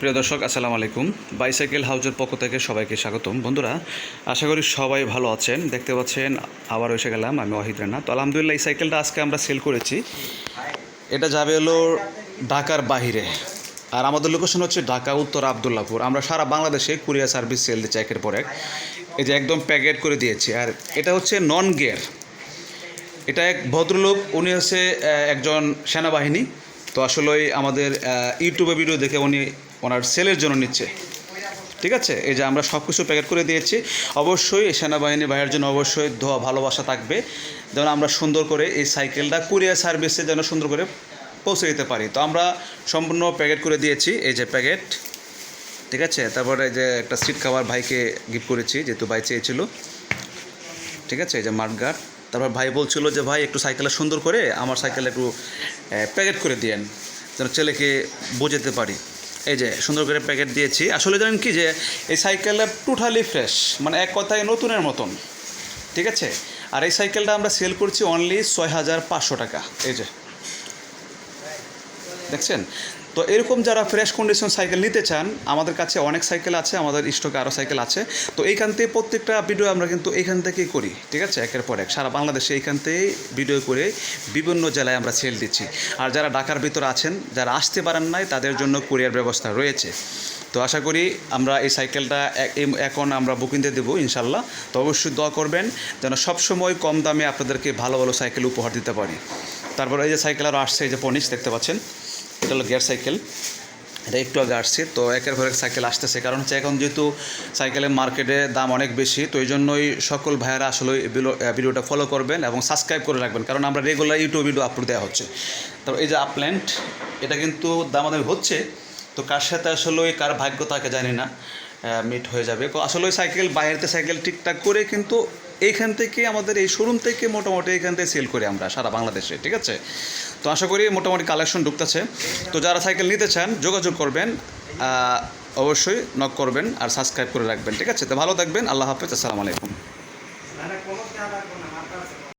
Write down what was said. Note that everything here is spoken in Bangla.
প্রিয় দর্শক, আসসালামু আলাইকুম। বাইসাইকেল হাউজের পক্ষ থেকে সবাইকে স্বাগতম। বন্ধুরা, আশা করি সবাই ভালো আছেন। দেখতে পাচ্ছেন আবার এসে গেলাম আমি ওয়াহিদ রানা। তো আলহামদুলিল্লাহ, এই সাইকেলটা আজকে আমরা সেল করেছি। এটা যাবে হলো ঢাকার বাহিরে। আর আমাদের লোকেশন হচ্ছে ঢাকা, উত্তর আবদুল্লাপুর আমরা সারা বাংলাদেশে কুরিয়ার সার্ভিস সেল দিচ্ছি একের পর এক। এই যে একদম প্যাকেট করে দিয়েছি। আর এটা হচ্ছে নন গিয়ার এটা এক ভদ্রলোক, উনি হচ্ছে একজন সেনাবাহিনী। তো আসলে আমাদের ইউটিউবে ভিডিও দেখে উনি ওনার সেলের জন্য নিচ্ছে। ঠিক আছে? এই যে আমরা সব কিছু প্যাকেট করে দিয়েছি। অবশ্যই সেনাবাহিনী ভাইয়ের জন্য অবশ্যই ধোয়া ভালোবাসা থাকবে। যেন আমরা সুন্দর করে এই সাইকেলটা কুরিয়ার সার্ভিসে যেন সুন্দর করে পৌঁছে দিতে পারি। তো আমরা সম্পূর্ণ প্যাকেট করে দিয়েছি। এই যে প্যাকেট। ঠিক আছে? তারপরে যে একটা সিট কাভার ভাইকে গিফট করেছি, যেহেতু ভাই চেয়েছিল। ঠিক আছে? এই যে মাঠগার্ড তারপর ভাই বলছিল যে, ভাই, একটু সাইকেলটা সুন্দর করে আমার সাইকেল একটু প্যাকেট করে দিয়েন। যেন ছেলেকে বোঝাতে পারি। এই যে সুন্দর করে প্যাকেট দিয়েছি। আসলে জানেন কি যে, এই সাইকেলটা টোটালি ফ্রেশ মানে এক কথায় নতুনের মতন, ঠিক আছে? আর এই সাইকেলটা আমরা সেল করছি অনলি ছয় হাজার পাঁচশো টাকা, এই যে। দেখছেন? তো এরকম যারা ফ্রেশ কন্ডিশন সাইকেল নিতে চান, আমাদের কাছে অনেক সাইকেল আছে, আমাদের স্টকে আরও সাইকেল আছে। তো এইখান থেকে প্রত্যেকটা ভিডিও আমরা কিন্তু এইখান থেকেই করি, ঠিক আছে? একের পর এক। সারা বাংলাদেশে এইখান থেকেই ভিডিও করে বিভিন্ন জেলায় আমরা সেল দিচ্ছি। আর যারা ঢাকার ভিতরে আছেন, যারা আসতে পারেন নাই, তাদের জন্য কুরিয়ার ব্যবস্থা রয়েছে। তো আশা করি আমরা এই সাইকেলটা এখন আমরা বুকিং দিয়ে দেবো, ইনশাল্লাহ। তো অবশ্যই দোয়া করবেন যেন সবসময় কম দামে আপনাদেরকে ভালো ভালো সাইকেল উপহার দিতে পারি। তারপর এই যে সাইকেল আরও আসছে, এই যে পনিশ, দেখতে পাচ্ছেন? এটা হলো গিয়ার সাইকেল। এটা একটু আগে আসছে, তো একের পর এক সাইকেল আসতেছে। কারণ হচ্ছে এখন যেহেতু সাইকেলের মার্কেটে দাম অনেক বেশি, তো এই জন্যই সকল ভাইয়েরা আসলে ভিডিও- ভিডিওটা ফলো করবেন এবং সাবস্ক্রাইব করে রাখবেন। কারণ আমরা রেগুলার ইউটিউব ভিডিও আপলোড দেওয়া হচ্ছে। তো এই যে আপল্যান্ড এটা কিন্তু দামাদামি হচ্ছে। তো কার সাথে আসলে ওই কার ভাগ্য তাকে জানি না মিট হয়ে যাবে। আসলে ওই সাইকেল বাইরেতে সাইকেল ঠিকঠাক করে কিন্তু এইখান থেকে আমাদের এই শোরুম থেকে মোটামুটি এখান থেকে সেল করি আমরা সারা বাংলাদেশে, ঠিক আছে? তো আশা করি মোটামুটি কালেকশন ঢুকতেছে। তো যারা সাইকেল নিতে চান, যোগাযোগ করবেন অবশ্যই নক করবেন আর সাবস্ক্রাইব করে রাখবেন, ঠিক আছে? তো ভালো থাকবেন, আল্লাহ হাফেজ, আসসালামু আলাইকুম।